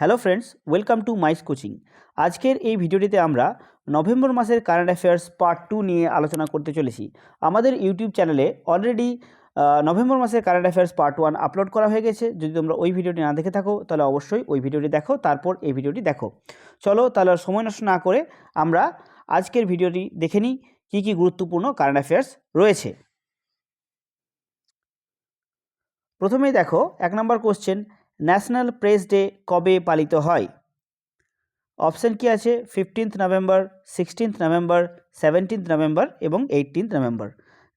Hello friends, welcome to মাইস coaching. আজকের এই ভিডিওটিতে আমরা নভেম্বর মাসের কারেন্ট অ্যাফেয়ার্স পার্ট টু নিয়ে আলোচনা করতে চলেছি। আমাদের ইউটিউব চ্যানেলে অলরেডি নভেম্বর মাসের current affairs part one upload করা হয়ে গেছে। যদি তোমরা ওই ভিডিওটি না দেখে থাকো, তাহলে অবশ্যই ওই ভিডিওটি দেখো, তারপর এই ভিডিওটি দেখো। চলো তাহলে সময় নষ্ট না করে আমরা আজকের ভিডিওটি দেখে নিই, কী কী গুরুত্বপূর্ণ কারেন্ট অ্যাফেয়ার্স রয়েছে। প্রথমেই দেখো, এক নম্বর কোশ্চেন ন্যাশনাল প্রেস ডে কবে পালিত হয়? অপশান কি আছে? Fifteenth November sixteenth November seventeenth November এবং এইটিন্থ নভেম্বর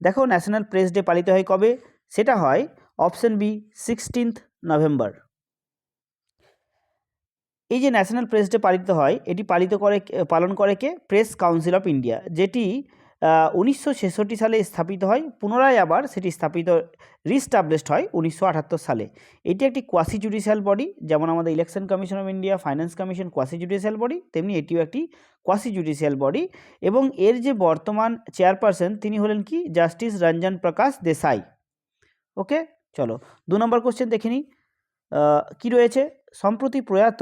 দেখো ন্যাশনাল প্রেস ডে পালিত হয় কবে? সেটা হয় অপশান বি সিক্সটিন্থ নভেম্বর এই যে ন্যাশনাল প্রেস ডে পালিত হয়, এটি পালিত করে পালন করে কে? Press council of India. যেটি উনিশশো ছেষট্টি সালে স্থাপিত হয়, পুনরায় আবার সেটি স্থাপিত রিস্টাবলিশড হয় উনিশশো আটাত্তর সালে। এটি একটি কোয়াসি জুডিশিয়াল বডি যেমন আমাদের election commission of India finance commission quasi judicial body তেমনি এটিও একটি কোয়াসি জুডিশিয়াল বডি এবং এর যে বর্তমান চেয়ারপারসন তিনি হলেন কি? জাস্টিস রঞ্জন প্রকাশ দেশাই। ওকে চলো, দু নম্বর কোশ্চেন দেখে নিই। কী রয়েছে? সম্প্রতি প্রয়াত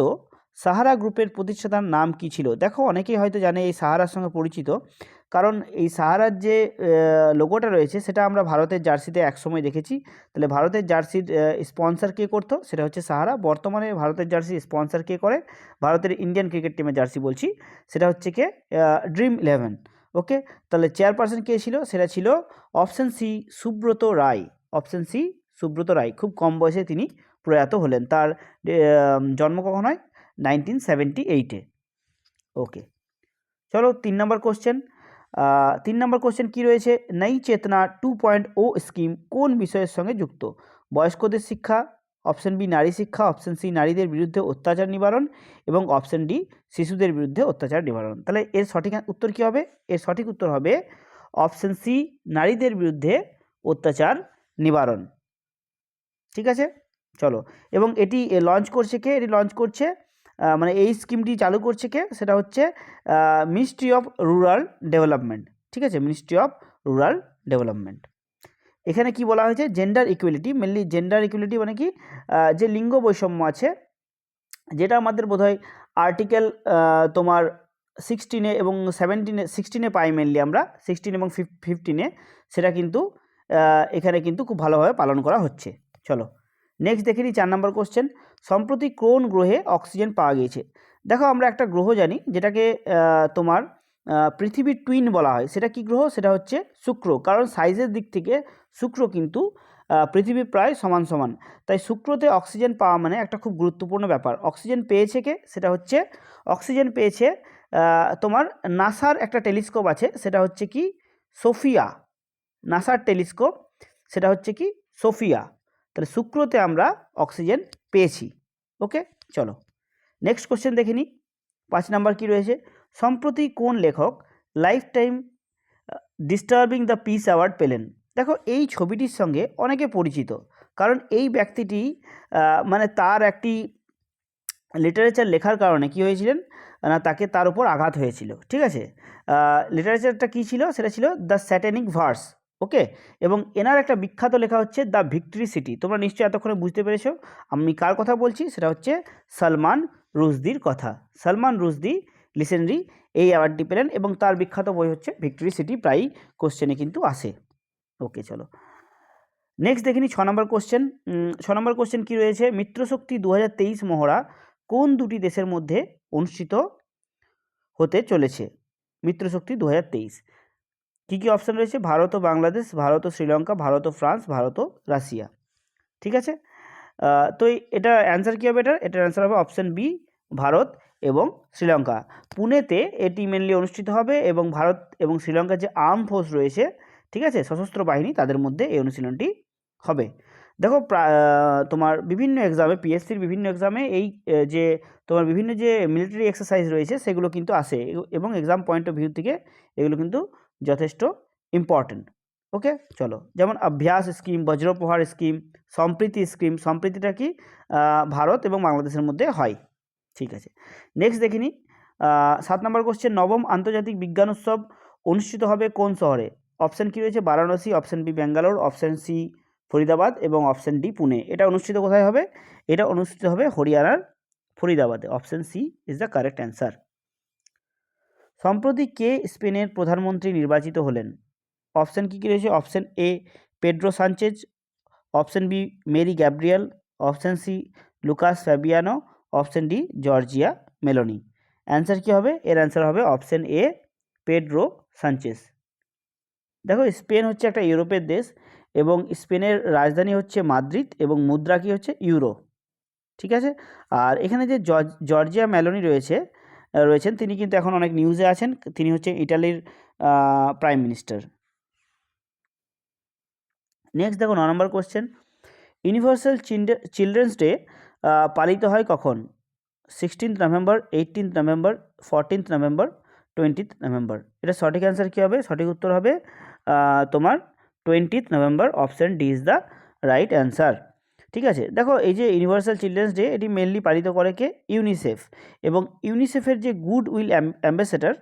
সাহারা গ্রুপের প্রতিষ্ঠাতার নাম কি ছিল? দেখো, অনেকেই হয়তো জানে এই সাহারার সঙ্গে পরিচিত। কারণ এই সাহারার যে লোগোটা রয়েছে, সেটা আমরা ভারতের জার্সিতে একসময় দেখেছি। তাহলে ভারতের জার্সির স্পন্সার কে করতো? সেটা হচ্ছে সাহারা। বর্তমানে ভারতের জার্সি স্পন্সার কে করে? ভারতের ইন্ডিয়ান ক্রিকেট টিমের জার্সি বলছি। সেটা হচ্ছে কে? ড্রিম ইলেভেন ওকে তাহলে চেয়ারপারসন কে ছিল? সেটা ছিল option C Subrata Roy. Option C Subrata Roy. খুব কম বয়সে তিনি প্রয়াত হলেন। তার জন্ম কখন হয়? নাইনটিন সেভেন্টি এইটে ওকে চলো, তিন নম্বর কোশ্চেন তিন নম্বর কোশ্চেন কী রয়েছে? নই চেতনা টু পয়েন্ট ও স্কিম কোন বিষয়ের সঙ্গে যুক্ত? বয়স্কদের শিক্ষা অপশন বি নারী শিক্ষা অপশন সি নারীদের বিরুদ্ধে অত্যাচার নিবারণ এবং অপশন ডি শিশুদের বিরুদ্ধে অত্যাচার নিবারণ। তাহলে এর সঠিক উত্তর কী হবে? এর সঠিক উত্তর হবে অপশন সি নারীদের বিরুদ্ধে অত্যাচার নিবারণ। ঠিক আছে? চলো। এবং এটি লঞ্চ করছে কে? এটি লঞ্চ করছে মানে এই স্কিমটি চালু করছে কে? সেটা হচ্ছে মিনিস্ট্রি অফ রুরাল ডেভেলপমেন্ট ঠিক আছে? মিনিস্ট্রি অফ রুরাল ডেভেলপমেন্ট এখানে কি বলা হয়েছে? Gender equality mainly gender equality মানে কি? যে লিঙ্গ বৈষম্য আছে, যেটা আমাদের বোধহয় আর্টিকেল তোমার সিক্সটিনে এবং সেভেন্টিনে সিক্সটিনে পাই মেনলি আমরা। সিক্সটিন এবং ফিফটিনে সেটা কিন্তু এখানে কিন্তু খুব ভালোভাবে পালন করা হচ্ছে। চলো নেক্সট দেখে নিই, চার নম্বর কোশ্চেন সম্প্রতি কোন গ্রহে অক্সিজেন পাওয়া গিয়েছে? দেখো, আমরা একটা গ্রহ জানি, যেটাকে তোমার পৃথিবীর টুইন বলা হয়। সেটা কি গ্রহ? সেটা হচ্ছে শুক্র। কারণ সাইজের দিক থেকে শুক্র কিন্তু পৃথিবী প্রায় সমান সমান। তাই শুক্রতে অক্সিজেন পাওয়া মানে একটা খুব গুরুত্বপূর্ণ ব্যাপার। অক্সিজেন পেয়েছে কে? সেটা হচ্ছে, অক্সিজেন পেয়েছে তোমার নাসার একটা টেলিস্কোপ আছে, সেটা হচ্ছে কি, সোফিয়া। নাসার টেলিস্কোপ, সেটা হচ্ছে কি, সোফিয়া। তাহলে শুক্রতে আমরা অক্সিজেন পেয়েছি। ওকে চলো। নেক্সট কোশ্চেন দেখে নিই পাঁচ নাম্বার কী রয়েছে? সম্প্রতি কোন লেখক life time disturbing the peace award পেলেন? দেখো, এই ছবিটির সঙ্গে অনেকে পরিচিত। কারণ এই ব্যক্তিটি মানে তার একটি লিটারেচার লেখার কারণে কী হয়েছিলেন? না, তাকে তার উপর আঘাত হয়েছিল। ঠিক আছে? লিটারেচারটা কী ছিল? সেটা ছিল দ্য স্যাটেনিক ভার্স ওকে? এবং এনার একটা বিখ্যাত লেখা হচ্ছে দ্য ভিক্টরি সিটি। তোমরা নিশ্চয়ই এতক্ষণে বুঝতে পেরেছ। আমি কার কথা বলছি? সেটা হচ্ছে সলমান রুজদির কথা। সলমান রুজদি লিসেনরি, এই অ্যাওয়ার্ডটি পেলেন এবং তার বিখ্যাত বই হচ্ছে ভিক্টরি সিটি। প্রায়ই কোশ্চেনে কিন্তু আসে। ওকে, চলো। নেক্সট দেখিনি ছ নম্বর কোশ্চেন। ছ নম্বর কোশ্চেন কী রয়েছে? মিত্রশক্তি দু হাজার তেইশ মহড়া কোন দুটি দেশের মধ্যে অনুষ্ঠিত হতে চলেছে? মিত্রশক্তি দু হাজার তেইশ। কী কী অপশান রয়েছে? ভারত ও বাংলাদেশ, ভারত ও শ্রীলঙ্কা, ভারত ও ফ্রান্স, ভারত ও রাশিয়া। ঠিক আছে? তো এটা অ্যান্সার কী হবে এটার? এটার অ্যান্সার হবে অপশান বি ভারত এবং শ্রীলঙ্কা। পুনেতে এটি মেনলি অনুষ্ঠিত হবে এবং ভারত এবং শ্রীলঙ্কার যে আর্ম ফোর্স রয়েছে, ঠিক আছে? সশস্ত্র বাহিনী, তাদের মধ্যে এই অনুশীলনটি হবে। দেখো তোমার বিভিন্ন এক্সামে পিএসসির বিভিন্ন এক্সামে এই যে তোমার বিভিন্ন যে মিলিটারি এক্সারসাইজ রয়েছে, সেগুলো কিন্তু আসে এবং এক্সাম পয়েন্ট অফ ভিউ থেকে এগুলো কিন্তু যথেষ্ট ইম্পর্টেন্ট ওকে চলো। যেমন Abhyas scheme Vajra Prahar scheme Sampriti scheme সম্প্রীতিটা কি? ভারত এবং বাংলাদেশের মধ্যে হয়। ঠিক আছে। নেক্সট দেখিনি সাত নম্বর কোশ্চেন নবম আন্তর্জাতিক বিজ্ঞান উৎসব অনুষ্ঠিত হবে কোন শহরে? অপশান কী রয়েছে? Varanasi option B Bangalore option C Faridabad এবং অপশান ডি পুনে। এটা অনুষ্ঠিত কোথায় হবে? এটা অনুষ্ঠিত হবে হরিয়ানার ফরিদাবাদে। Option C is the correct answer সম্প্রতি কে স্পেনের প্রধানমন্ত্রী নির্বাচিত হলেন? অপশান কী কী রয়েছে? Option A, Pedro Sanchez, option B, Mary Gabriel, option C, Lucas Fabiano option D, Giorgia Meloni. Answer কী হবে? এর অ্যান্সার হবে অপশন এ, পেড্রো সানচেস দেখো, স্পেন হচ্ছে একটা ইউরোপের দেশ এবং স্পেনের রাজধানী হচ্ছে মাদ্রিদ এবং মুদ্রা কি হচ্ছে? ইউরো। ঠিক আছে? আর এখানে যে জর্জিয়া মেলোনি রয়েছে রয়েছেন। তিনি কিন্তু এখন অনেক নিউজে আছেন। তিনি হচ্ছে ইটালির প্রাইম মিনিস্টার নেক্সট দেখো, ন নম্বর কোশ্চেন ইউনিভার্সাল চিলড্রেন্স ডে পালিত হয় কখন? Sixteenth November eighteenth November fourteenth November twentieth November এটা সঠিক অ্যান্সার কী হবে? সঠিক উত্তর হবে তোমার twentieth November option D is the right answer ঠিক আছে? দেখো, এই যে ইউনিভার্সাল চিলড্রেন্স ডে এটি মেনলি পালিত করে কে? ইউনিসেফ এবং ইউনিসেফের যে গুড উইল অ্যাম্বাসেডার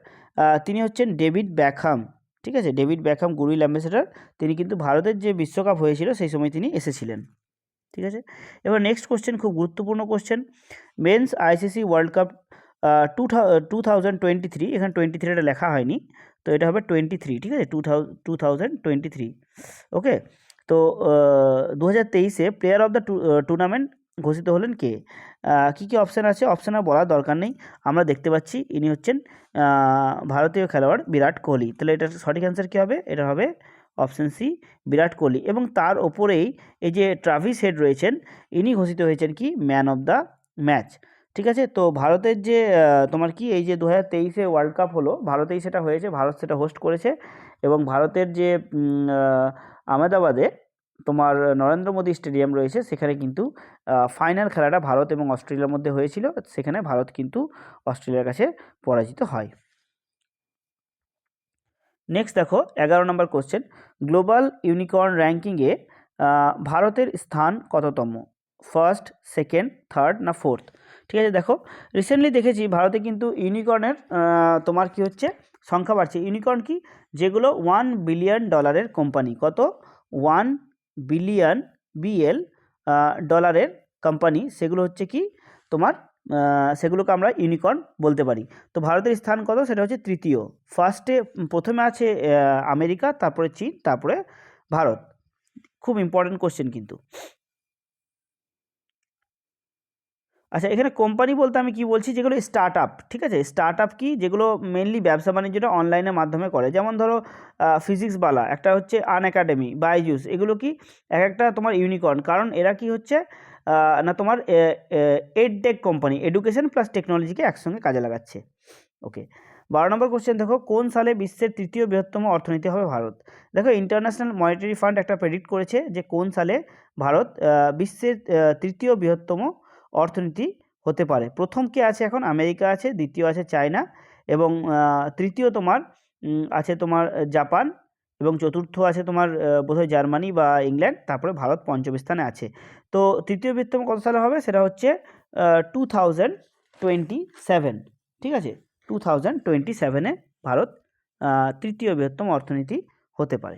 তিনি হচ্ছেন ডেভিড ব্যাকহাম ঠিক আছে? David Beckham goodwill ambassador তিনি কিন্তু ভারতের যে বিশ্বকাপ হয়েছিল, সেই সময় তিনি এসেছিলেন। ঠিক আছে? এবার নেক্সট কোশ্চেন খুব গুরুত্বপূর্ণ question men's ICC world cup two two thousand twenty three এখানে টোয়েন্টি থ্রিটা লেখা হয়নি, তো এটা হবে টোয়েন্টি থ্রি ঠিক আছে? Two thousand twenty three okay তো দু হাজার তেইশে প্লেয়ার অফ দ্য টুর্নামেন্ট ঘোষিত হলেন কে? কী কী অপশান আছে? অপশান আর বলার দরকার নেই। আমরা দেখতে পাচ্ছি ইনি হচ্ছেন ভারতীয় খেলোয়াড় বিরাট কোহলি। তাহলে এটার সঠিক অ্যান্সার কী হবে? এটা হবে অপশান সি বিরাট কোহলি। এবং তার ওপরেই এই যে ট্রাভিস হেড রয়েছেন, ইনি ঘোষিত হয়েছেন কি? ম্যান অফ দ্য ম্যাচ ঠিক আছে? তো ভারতের যে তোমার কি এই যে দু হাজার তেইশে ওয়ার্ল্ড কাপ হলো, ভারতেই সেটা হয়েছে, ভারত সেটা হোস্ট করেছে। এবং ভারতের যে আহমেদাবাদে তোমার নরেন্দ্র মোদী স্টেডিয়াম রয়েছে। সেখানে কিন্তু ফাইনাল খেলাটা ভারত এবং অস্ট্রেলিয়ার মধ্যে হয়েছিল। সেখানে ভারত কিন্তু অস্ট্রেলিয়ার কাছে পরাজিত হয়। নেক্সট দেখো, এগারো নম্বর কোশ্চেন গ্লোবাল ইউনিকর্ন র্যাঙ্কিংয়ে ভারতের স্থান কততম? ফার্স্ট সেকেন্ড থার্ড না ফোর্থ ঠিক আছে, দেখো রিসেন্টলি দেখেছি, ভারতে কিন্তু ইউনিকর্নের তোমার কি হচ্ছে? সংখ্যা বাড়ছে। ইউনিকর্ন কি? যেগুলো ওয়ান বিলিয়ন ডলারের কোম্পানি কত? ওয়ান বিলিয়ন বিএল ডলারের কোম্পানি সেগুলো হচ্ছে কি? তোমার সেগুলোকে আমরা ইউনিকর্ন বলতে পারি। তো ভারতের স্থান কত? সেটা হচ্ছে তৃতীয়। ফার্স্টে প্রথমে আছে আমেরিকা, তারপরে চীন, তারপরে ভারত। খুব ইম্পর্টেন্ট কোশ্চেন কিন্তু। আচ্ছা এখানে কোম্পানি বলতে আমি কি বলছি? যেগুলো স্টার্ট আপ ঠিক আছে? স্টার্ট আপ কি? যেগুলো মেনলি ব্যবসা বাণিজ্যটা অনলাইনের মাধ্যমে করে। যেমন ধরো ফিজিক্সবালা একটা হচ্ছে আন একাডেমি বাইজুস এগুলো কি? এক একটা তোমার ইউনিকর্ন কারণ এরা কি হচ্ছে? না তোমার এডটেক কোম্পানি এডুকেশন প্লাস টেকনোলজিকে একসঙ্গে কাজে লাগাচ্ছে। ওকে বারো নম্বর কোশ্চেন দেখো, কোন সালে বিশ্বের তৃতীয় বৃহত্তম অর্থনীতি হবে ভারত? দেখো ইন্টারন্যাশনাল মনিটারি ফান্ড একটা প্রেডিক্ট করেছে যে কোন সালে ভারত বিশ্বের তৃতীয় বৃহত্তম অর্থনীতি হতে পারে। প্রথম কে আছে এখন? আমেরিকা আছে, দ্বিতীয় আছে চায়না এবং তৃতীয় তোমার আছে তোমার জাপান এবং চতুর্থ আছে তোমার বোধহয় জার্মানি বা ইংল্যান্ড, তারপরে ভারত পঞ্চম স্থানে আছে। তো তৃতীয় বৃহত্তম কত সালে হবে? সেটা হচ্ছে টু থাউজেন্ড টোয়েন্টি সেভেন ঠিক আছে? টু থাউজেন্ড টোয়েন্টি সেভেনে ভারত তৃতীয় বৃহত্তম অর্থনীতি হতে পারে।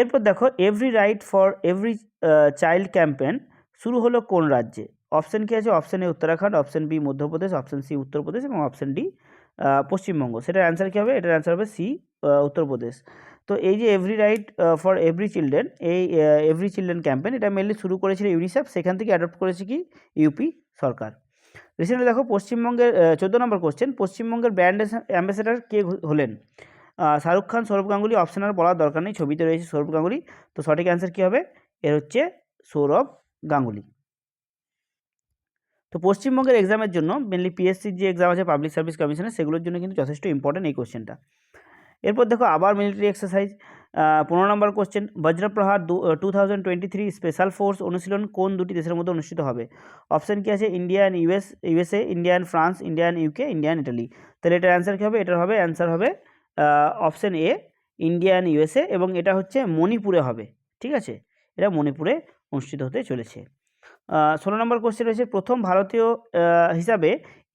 এরপর দেখো every right for every child campaign শুরু হলো কোন রাজ্যে? অপশান কী আছে? Option A Uttarakhand option B Madhya Pradesh option C Uttar Pradesh এবং অপশান ডি পশ্চিমবঙ্গ। সেটার অ্যান্সার কী হবে? এটার অ্যান্সার হবে সি উত্তরপ্রদেশ। তো এই যে every right for every children এই এভরি চিলড্রেন ক্যাম্পেন এটা মেনলি শুরু করেছিল ইউনিসেফ সেখান থেকে অ্যাডপ্ট করেছে কি? ইউপি সরকার। রিসেন্টলি দেখো, পশ্চিমবঙ্গের চোদ্দ নম্বর কোশ্চেন পশ্চিমবঙ্গের ব্র্যান্ড অ্যাম্বাসেডার কে হলেন? শাহরুখ খান, সৌরভ গাঙ্গুলি অপশনাল বলার দরকার নেই, ছবিতে রয়েছে সৌরভ গাঙ্গুলি। তো সঠিক অ্যান্সার কী হবে? এর হচ্ছে সৌরভ গাঙ্গুলি। তো পশ্চিমবঙ্গের এক্সামের জন্য মেনলি পিএসসির যে এক্সাম আছে পাবলিক সার্ভিস কমিশনের সেগুলোর জন্য কিন্তু যথেষ্ট ইম্পর্টেন্ট এই কোশ্চেনটা এরপর দেখো, আবার মিলিটারি এক্সারসাইজ পনেরো নম্বর question Vajra Prahar two thousand twenty three special force অনুশীলন কোন দুটি দেশের মধ্যে অনুষ্ঠিত হবে? অপশান কী আছে? India and US USA India and France India and UK India and Italy তাহলে এটার অ্যান্সার কী হবে? এটার হবে অ্যান্সার হবে option A India and USA এবং এটা হচ্ছে মণিপুরে হবে, ঠিক আছে? এটা মণিপুরে অনুষ্ঠিত হতে চলেছে। ষোলো নম্বর কোশ্চেন রয়েছে, প্রথম ভারতীয় হিসাবে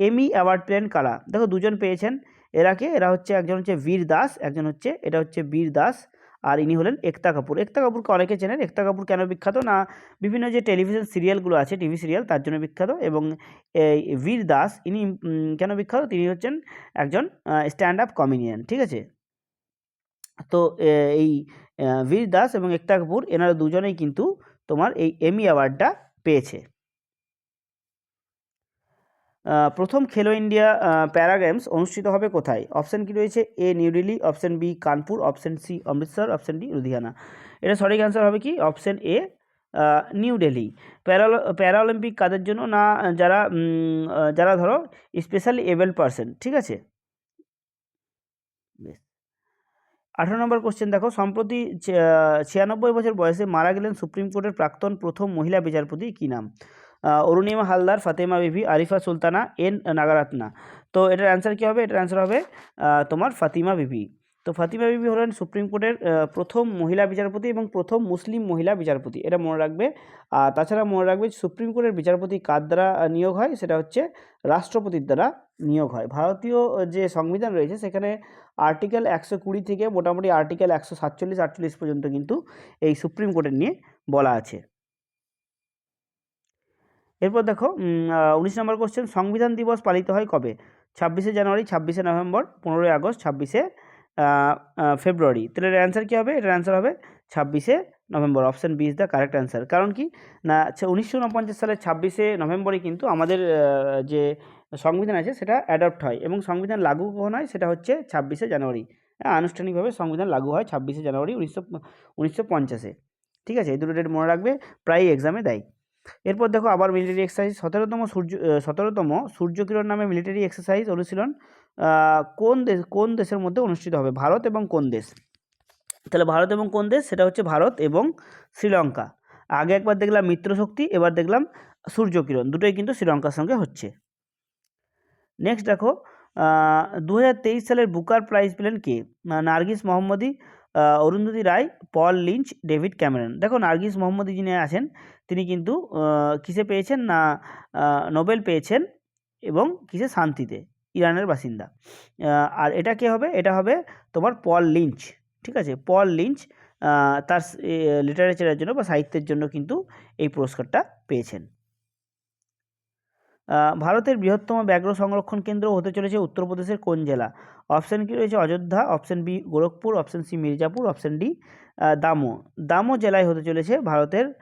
এমি অ্যাওয়ার্ড পেলেন কারা? দেখো, দুজন পেয়েছেন। এরাকে এরা হচ্ছে একজন হচ্ছে বীর দাস, একজন হচ্ছে, এটা হচ্ছে বীর দাস। আর ইনি হলেন একতা কাপুর। একতা কাপুরকে অনেকে চেনেন। একতা কাপুর কেন বিখ্যাত? না, বিভিন্ন যে টেলিভিশন সিরিয়ালগুলো আছে, টিভি সিরিয়াল, তার জন্য বিখ্যাত। এবং এই বীর দাস, ইনি কেন বিখ্যাত? তিনি হচ্ছেন একজন স্ট্যান্ড আপ কমেডিয়ান, ঠিক আছে? তো এই বীর দাস এবং একতা কাপুর, এনারা দুজনেই কিন্তু তোমার এই এমি অ্যাওয়ার্ডটা পেয়েছে। প্রথম খেলো ইন্ডিয়া প্যারা গেমস অনুষ্ঠিত হবে কোথায়? অপশান কি রয়েছে? A, New Delhi, option B, Kanpur, option C, Amritsar, option D, Ludhiana. এটা সঠিক অ্যান্সার হবে কি? Option A New Delhi. Para para Olympic কাদের জন্য না, যারা যারা ধরো স্পেশালি এবেল পারসন ঠিক আছে? বেশ। আঠারো নম্বর কোশ্চেন দেখো। সম্প্রতি ছিয়ানব্বই বছর বয়সে মারা গেলেন সুপ্রিম কোর্টের প্রাক্তন প্রথম মহিলা বিচারপতি কী নাম? অরুণিমা হালদার, ফাতেমা বিবি, আরিফা সুলতানা, এন নাগারাত্না। তো এটার অ্যান্সার কী হবে? এটার অ্যান্সার হবে তোমার ফাতিমা বিবি। তো ফাতিমা বিবি হলেন সুপ্রিম কোর্টের প্রথম মহিলা বিচারপতি এবং প্রথম মুসলিম মহিলা বিচারপতি। এটা মনে রাখবে। আর তাছাড়া মনে রাখবে সুপ্রিম কোর্টের বিচারপতি কার দ্বারা নিয়োগ হয়? সেটা হচ্ছে রাষ্ট্রপতির দ্বারা নিয়োগ হয়। ভারতীয় যে সংবিধান রয়েছে, সেখানে আর্টিকেল একশো কুড়ি থেকে মোটামুটি আর্টিকেল একশো সাতচল্লিশ, আটচল্লিশ পর্যন্ত কিন্তু এই সুপ্রিম কোর্টের নিয়ে বলা আছে। এরপর দেখো উনিশ নম্বর কোশ্চেন সংবিধান দিবস পালিত হয় কবে? ছাব্বিশে জানুয়ারি ছাব্বিশে নভেম্বর পনেরোই আগস্ট ছাব্বিশে ফেব্রুয়ারি। তাহলে এর অ্যান্সার কী হবে? এটার অ্যান্সার হবে ছাব্বিশে November option B is the correct answer কারণ কি? না উনিশশো উনপঞ্চাশ সালের ছাব্বিশে নভেম্বরে কিন্তু আমাদের যে সংবিধান আছে সেটা অ্যাডপ্ট হয়। এবং সংবিধান লাগু কখন হয়? সেটা হচ্ছে ছাব্বিশে জানুয়ারি। হ্যাঁ, আনুষ্ঠানিকভাবে সংবিধান লাগু হয় ছাব্বিশে জানুয়ারি উনিশশো উনিশশো পঞ্চাশে। ঠিক আছে? এই দুটো ডেট মনে রাখবে প্রায়ই এক্সামে দেয়। এরপর দেখো আবার মিলিটারি এক্সারসাইজ সতেরোতম সূর্য সতেরোতম সূর্যকিরণ নামে মিলিটারি এক্সারসাইজ অনুশীলন কোন দেশ কোন দেশের মধ্যে অনুষ্ঠিত হবে? ভারত এবং কোন দেশ? তাহলে ভারত এবং কোন দেশ? সেটা হচ্ছে ভারত এবং শ্রীলঙ্কা। আগে একবার দেখলাম মিত্রশক্তি এবার দেখলাম সূর্যকিরণ। দুটোই কিন্তু শ্রীলঙ্কার সঙ্গে হচ্ছে। নেক্সট দেখো দু হাজার তেইশ সালের বুকার প্রাইজ পেলেন কে? Nargis Mohammadi Arundhati Roy, Paul Lynch, David Cameron. দেখো নার্গিস মোহাম্মদী যিনি আছেন, তিনি কিন্তু কিসে পেয়েছেন না নোবেল পেয়েছেন এবং কিসে শান্তিতে, ইরানের বাসিন্দা। আর এটা কে হবে? এটা হবে তোমার পল লিঞ্চ, ঠিক আছে? পল লিঞ্চ তার লিটারেচারের জন্য বা সাহিত্যের জন্য কিন্তু এই পুরস্কারটা পেয়েছেন। ভারতের বৃহত্তম ব্যাঘ্র সংরক্ষণ কেন্দ্র হতে চলেছে উত্তরপ্রদেশের কোন জেলা? অপশান কি রয়েছে? Ayodhya, option B Gorakhpur, option C Mirzapur, option D Damoh Damoh জেলায় হতে চলেছে ভারতের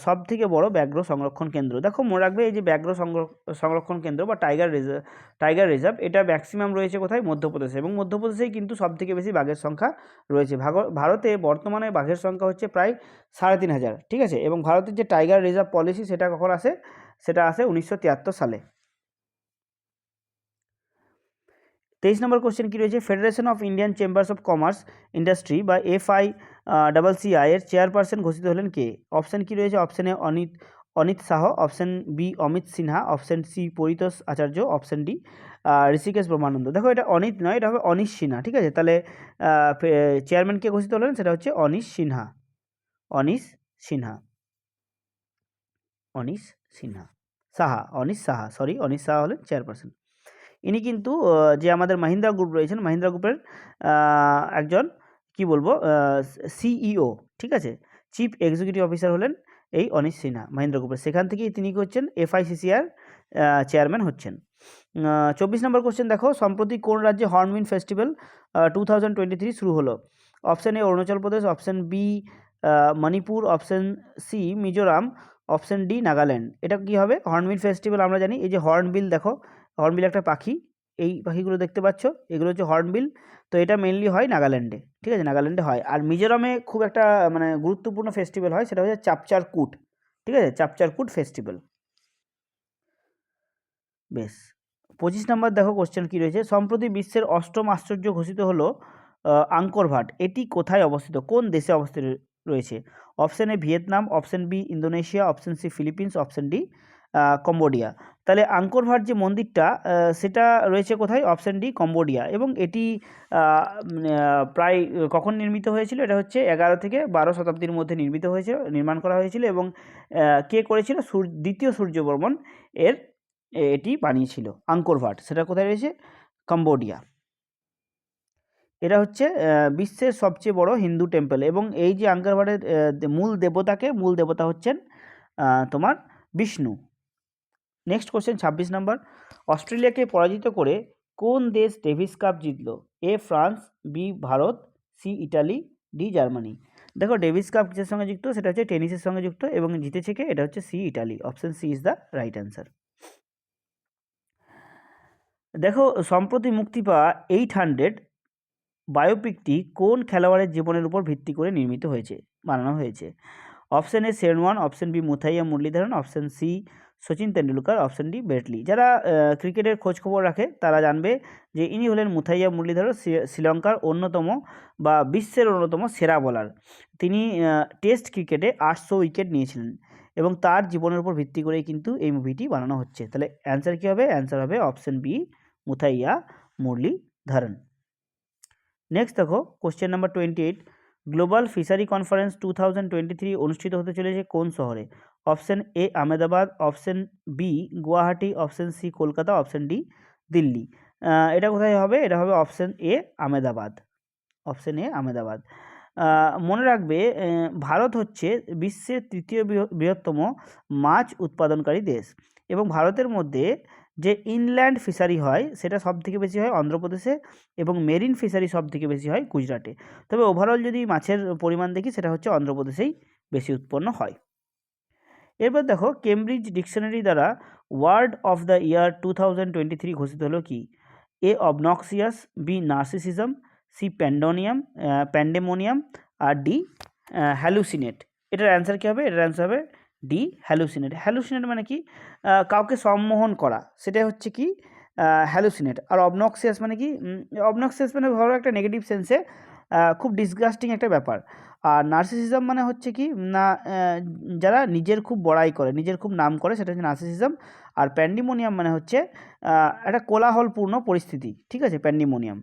সব থেকে বড় ব্যাঘ্র সংরক্ষণ কেন্দ্র। দেখো, মনে রাখবে এই যে ব্যাঘ্র সংর- সংরক্ষণ কেন্দ্র বা টাইগার রিজার্ভ টাইগার রিজার্ভ, এটা ম্যাক্সিমাম রয়েছে কোথায়? মধ্যপ্রদেশে। এবং মধ্যপ্রদেশেই কিন্তু সব থেকে বেশি বাঘের সংখ্যা রয়েছে। ভারতে বর্তমানে বাঘের সংখ্যা হচ্ছে প্রায় সাড়ে তিন হাজার, ঠিক আছে? এবং ভারতের যে টাইগার রিজার্ভ পলিসি সেটা কখন আসে? সেটা আসে উনিশশো তিয়াত্তর সালে। তেইশ নম্বর কোশ্চেন কী রয়েছে? Federation of Indian Chambers of Commerce Industry বা এফআই ডাবল সিআই এর চেয়ারপারসন ঘোষিত হলেন কে? অপশান কী রয়েছে? অপশানে Anit Anit Shah option B Amit Sinha option C Paritosh Acharya option D Hrishikesh Brahmananda. দেখো এটা অনিত নয়, এটা হবে অনিশ সিনহা, ঠিক আছে? তাহলে চেয়ারম্যান কে ঘোষিত হলেন? সেটা হচ্ছে অনিশ সিনহা। অনিশ সিনহা। অনিশ সিনহা। সাহা, অনিশ সাহা সরি অনিশ সাহা হলেন চেয়ারপারসন ইনি কিন্তু যে আমাদের মাহিন্দ্রা গ্রুপ রয়েছেন, মাহিন্দ্রা গ্রুপের একজন, কি বলব সিইও ঠিক আছে? চিফ এক্সিকিউটিভ অফিসার হলেন এই অনিশ সিনহা, মাহিন্দ্রা গ্রুপের সেখান থেকেই তিনি হচ্ছেন এফআইসিসিআর চেয়ারম্যান হচ্ছেন। চব্বিশ নম্বর কোশ্চেন দেখো, সম্প্রতি কোন রাজ্যে Hornbill festival two thousand twenty three শুরু হলো? Option A Arunachal Pradesh option B Manipur option C Mizoram option D Nagaland. এটা কি হবে? হর্নবিল ফেস্টিভ্যাল আমরা জানি। এই যে হর্নবিল দেখো, হর্নবিল একটা পাখি। এই পাখিগুলো দেখতে পাচ্ছ? এগুলো হচ্ছে হর্নবিল। তো এটা মেনলি হয় নাগাল্যান্ডে। ঠিক আছে? নাগাল্যান্ডে হয়। আর মিজোরামে খুব একটা মানে গুরুত্বপূর্ণ ফেস্টিভ্যাল হয়, সেটা হচ্ছে চাপচার কুট ঠিক আছে? চাপচার কুট ফেস্টিভ্যাল বেশ। পঁচিশ নম্বর দেখো কোশ্চেন কী রয়েছে? সম্প্রতি বিশ্বের অষ্টম আশ্চর্য ঘোষিত হলো আঙ্কর ভাট। এটি কোথায় অবস্থিত? কোন দেশে অবস্থিত? রয়েছে। Option A Vietnam option B Indonesia option C Philippines option D Cambodia. তাহলে আঙ্কর ভাট যে মন্দিরটা সেটা রয়েছে কোথায়? Option D Cambodia. এবং এটি প্রায় কখন নির্মিত হয়েছিল? এটা হচ্ছে এগারো থেকে বারো শতাব্দীর মধ্যে নির্মিত হয়েছিল, নির্মাণ করা হয়েছিল এবং কে করেছিল? সূর, দ্বিতীয় সূর্যবর্মন এর এটি বানিয়েছিল, আঙ্কর ভাট সেটা কোথায় রয়েছে? কম্বোডিয়া। এটা হচ্ছে বিশ্বের সবচেয়ে বড় হিন্দু টেম্পল এবং এই যে আঙ্গারবাড়ের মূল দেবতাকে, মূল দেবতা হচ্ছেন তোমার বিষ্ণু। নেক্সট কোশ্চেন ছাব্বিশ নম্বর অস্ট্রেলিয়াকে পরাজিত করে কোন দেশ ডেভিস কাপ জিতলো? A, France, B, Bharat, C, Italy, D, Germany. দেখো, ডেভিস কাপ কিসের সঙ্গে যুক্ত? সেটা হচ্ছে টেনিসের সঙ্গে যুক্ত এবং জিতেছে কে? এটা হচ্ছে C, Italy. Option C is the right answer দেখো, সম্প্রতি মুক্তি পাওয়া এইট হান্ড্রেড বায়োপিকটি কোন খেলোয়াড়ের জীবনের উপর ভিত্তি করে নির্মিত হয়েছে, বানানো হয়েছে? Option A Sherwan, option B Muttiah Muralitharan, option C Sachin Tendulkar, option D বেটলি। যারা ক্রিকেটের খোঁজ খবর রাখে, তারা জানবে যে ইনি হলেন মুথাইয়া মুরলীধরন শ্রী- শ্রীলঙ্কার অন্যতম বা বিশ্বের অন্যতম সেরা বোলার। তিনি টেস্ট ক্রিকেটে আটশো উইকেট নিয়েছিলেন এবং তার জীবনের উপর ভিত্তি করেই কিন্তু এই মুভিটি বানানো হচ্ছে। তাহলে অ্যান্সার কী হবে? অ্যান্সার হবে option B Muttiah Muralitharan. Next দেখো question number twenty eight global fishery conference two thousand twenty three অনুষ্ঠিত হতে চলেছে কোন শহরে? Option A Ahmedabad option B Guwahati option C Kolkata option D Delhi. এটা কোথায় হবে? এটা হবে option A Ahmedabad. Option A Ahmedabad. আহ, মনে রাখবে ভারত হচ্ছে বিশ্বের তৃতীয় বৃহ- বৃহত্তম মাছ উৎপাদনকারী দেশ। এবং ভারতের মধ্যে যে ইনল্যান্ড ফিশারি হয়, সেটা সব থেকে বেশি হয় অন্ধ্রপ্রদেশে এবং মেরিন ফিশারি সব থেকে বেশি হয় গুজরাটে। তবে ওভারঅল যদি মাছের পরিমাণ দেখি, সেটা হচ্ছে অন্ধ্রপ্রদেশেই বেশি উৎপন্ন হয়। এরপর দেখো কেমব্রিজ ডিকশনারি দ্বারা word of the year two thousand twenty three ঘোষিত হলো কি? A obnoxious B narcissism C pandonium pandemonium R D hallucinate এটার অ্যান্সার কী হবে? এটার অ্যান্সার হবে ডি হ্যালুসিনেট হ্যালুসিনেট মানে কি? কাউকে সম্মোহন করা। সেটা হচ্ছে কি? হ্যালুসিনেট আর অবনক্সিয়াস মানে কি? অবনক্সিয়াস মানে ধরো একটা নেগেটিভ সেন্সে খুব ডিসগাস্টিং একটা ব্যাপার। আর নার্সিসিজম মানে হচ্ছে কি? না যারা নিজের খুব বড়াই করে, নিজের খুব নাম করে, সেটা হচ্ছে নার্সিসিজম আর প্যান্ডিমোনিয়াম মানে হচ্ছে একটা কোলাহলপূর্ণ পরিস্থিতি। ঠিক আছে? প্যান্ডিমোনিয়াম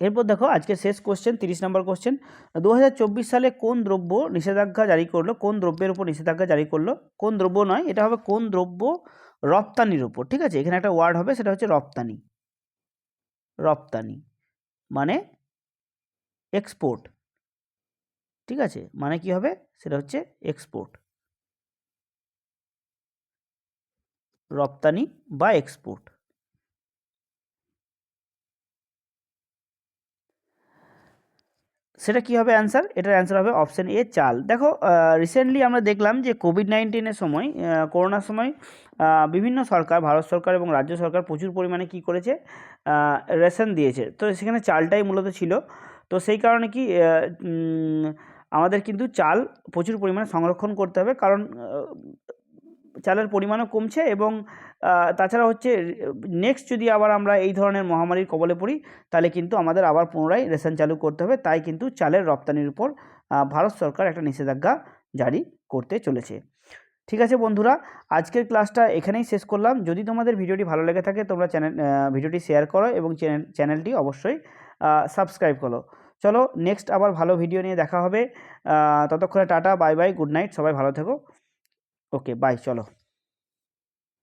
এরপর দেখো, আজকে শেষ কোশ্চেন তিরিশ নম্বর কোশ্চেন দু হাজার চব্বিশ সালে কোন দ্রব্য নিষেধাজ্ঞা জারি করল? কোন দ্রব্যের উপর নিষেধাজ্ঞা জারি করল? কোন দ্রব্য নয়, এটা হবে কোন দ্রব্য রপ্তানির উপর, ঠিক আছে? এখানে একটা ওয়ার্ড হবে, সেটা হচ্ছে রপ্তানি। রপ্তানি মানে এক্সপোর্ট ঠিক আছে? মানে কি হবে? সেটা হচ্ছে এক্সপোর্ট রপ্তানি বা এক্সপোর্ট সেটা কি হবে অ্যান্সার এটার অ্যান্সার হবে অপশন এ চাল। দেখো রিসেন্টলি আমরা দেখলাম যে কোভিড নাইন্টিনের সময় করোনার সময় বিভিন্ন সরকার, ভারত সরকার এবং রাজ্য সরকার প্রচুর পরিমাণে কি করেছে? রেশন দিয়েছে। তো সেখানে চালটাই মূলত ছিল। তো সেই কারণে কি আমাদের কিন্তু চাল প্রচুর পরিমাণে সংরক্ষণ করতে হবে। কারণ চালের পরিমাণও কমছে এবং তাছাড়া হচ্ছে নেক্সট যদি আবার আমরা এই ধরনের মহামারীর কবলে পড়ি, তাহলে কিন্তু আমাদের আবার পুনরায় রেশন চালু করতে হবে। তাই কিন্তু চালের রপ্তানির উপর ভারত সরকার একটা নিষেধাজ্ঞা জারি করতে চলেছে। ঠিক আছে বন্ধুরা, আজকের ক্লাসটা এখানেই শেষ করলাম। যদি তোমাদের ভিডিওটি ভালো লেগে থাকে, তোমরা চ্যানেল ভিডিওটি শেয়ার করো এবং চ্যানেল, চ্যানেলটি অবশ্যই সাবস্ক্রাইব করো। চলো নেক্সট আবার ভালো ভিডিও নিয়ে দেখা হবে। ততক্ষণে tata bye bye good night সবাই ভালো থেকো। ওকে বাই চলো